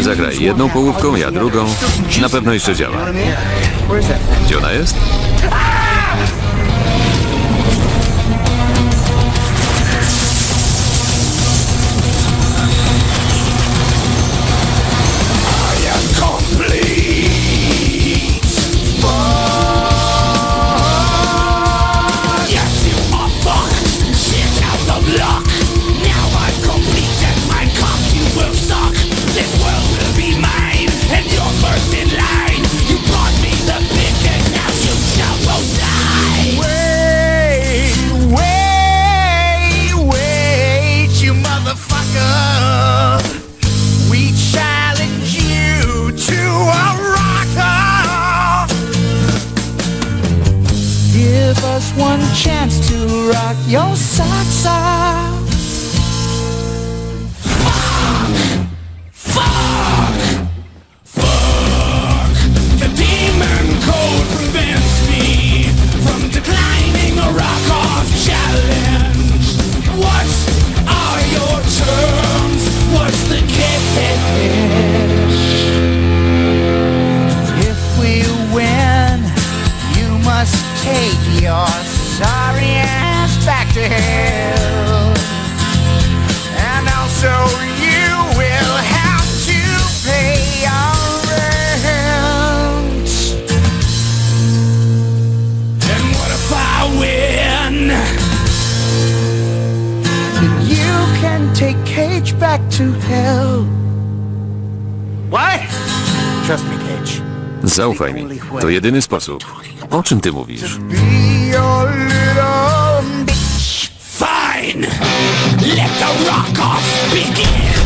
Zagraj jedną połówką, ja drugą. Na pewno jeszcze działa. Gdzie ona jest? Give us one chance to rock your socks off. Cage back to hell. What? Trust me, Cage. Zaufaj mi. To jedyny sposób. O czym ty mówisz? Be your little bitch. Fine. Let the rock off begin.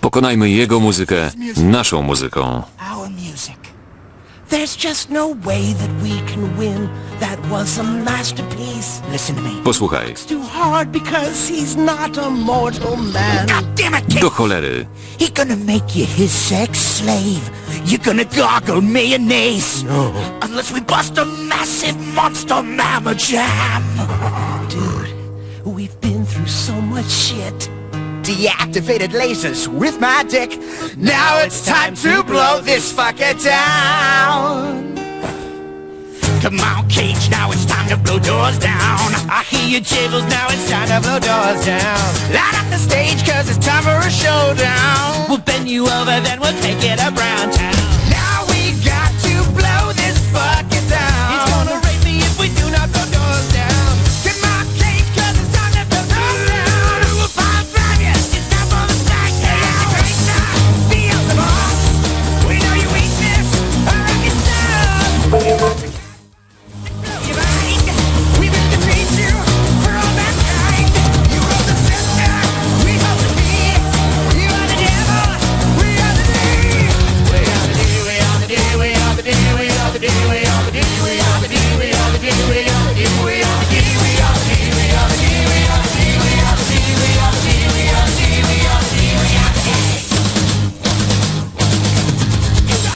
Pokonajmy jego muzykę naszą muzyką. our music. There's just no way that we can win. That was a masterpiece. Listen to me. Posłuchaj. It's too hard because he's not a mortal man. God damn it, Cage! Do cholery. He gonna make you his sex slave. You're gonna gargle mayonnaise. No. Unless we bust a massive monster mamma jam. Deactivated lasers with my dick. Now it's time to blow this fucker down. Come on, Cage, now it's time to blow doors down. I hear your jibbles, now it's time to blow doors down. Light up the stage, cause it's time for a showdown. We'll bend you over, then we'll take it around Town.